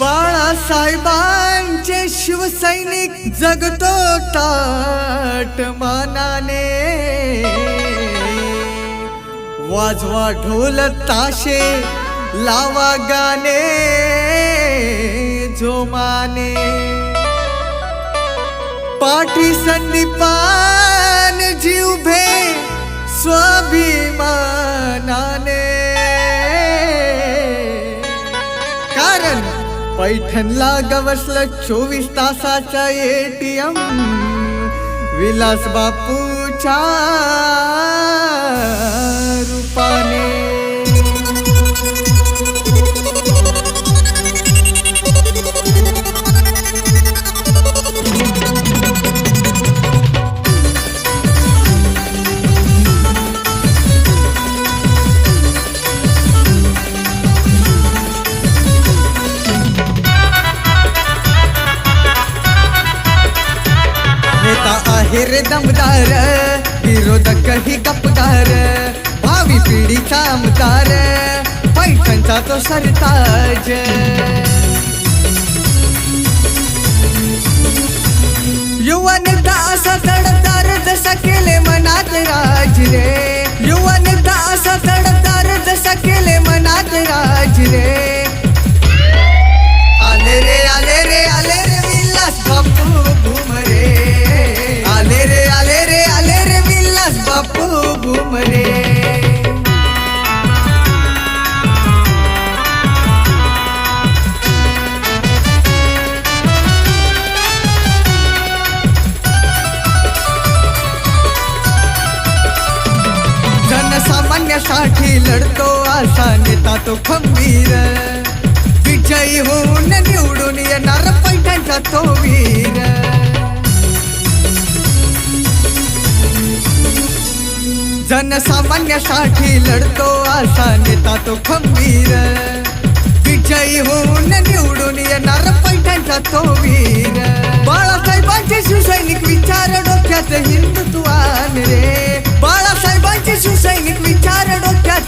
बाळासाहेबांचे शिवसैनिक जगतो ताट मानाने. वाजवा ढोल ताशे लावा गाणे जोमाने. पाठी संदीपान जीव भे स्वाभिमानाने. पैठणला गवसलं चोवीस तासाच्या एटीएम विलास बापूच्या रूपाने. आहे रे दमदार विरोधक ही गपकार भावी पिढीचा आमदार पैठणचा तो सरताज. युवा नेता असा तडतार जसा केले मनात राज रे साठी लढतो असा नेता तो खंबीर. विजयी होऊन निवडून येणार पैठणचा तो वीर. जनसामान्यासाठी लढतो असा नेता तो खंबीर. विजयी होऊन निवडून येणार पैठणचा तो वीर. बाळासाहेबांचे शिवसैनिक विचार डोक्यात हिंदू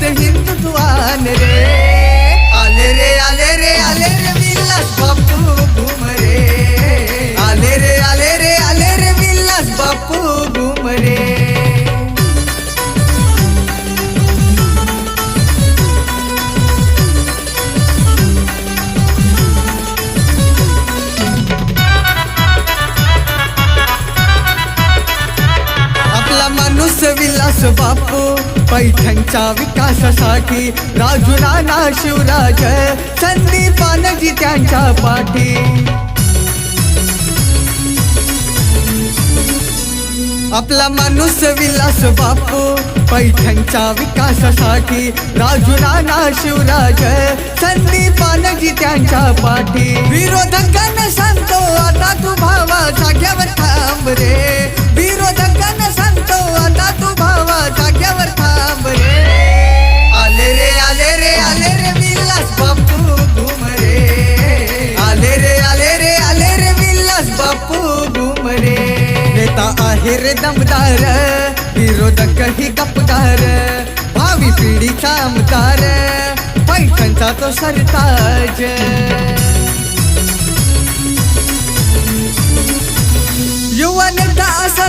हिंदुत्वान रे. विलास पैठणच्या विकासासाठी राजू नाना शिवराज संदीपानजी त्यांच्या पाठी. आपला माणूस विलास बापू पैठणच्या विकासासाठी राजू नाना शिवराज संदीपानजी त्यांच्या पाठी. विरोधकांना सांगतो आता तू भावा नेता आहे रे दमदार. विरोधक ही गपकार भावी पिढीचा आमदार. पैठणचा तो सरताज. युवा नेता असा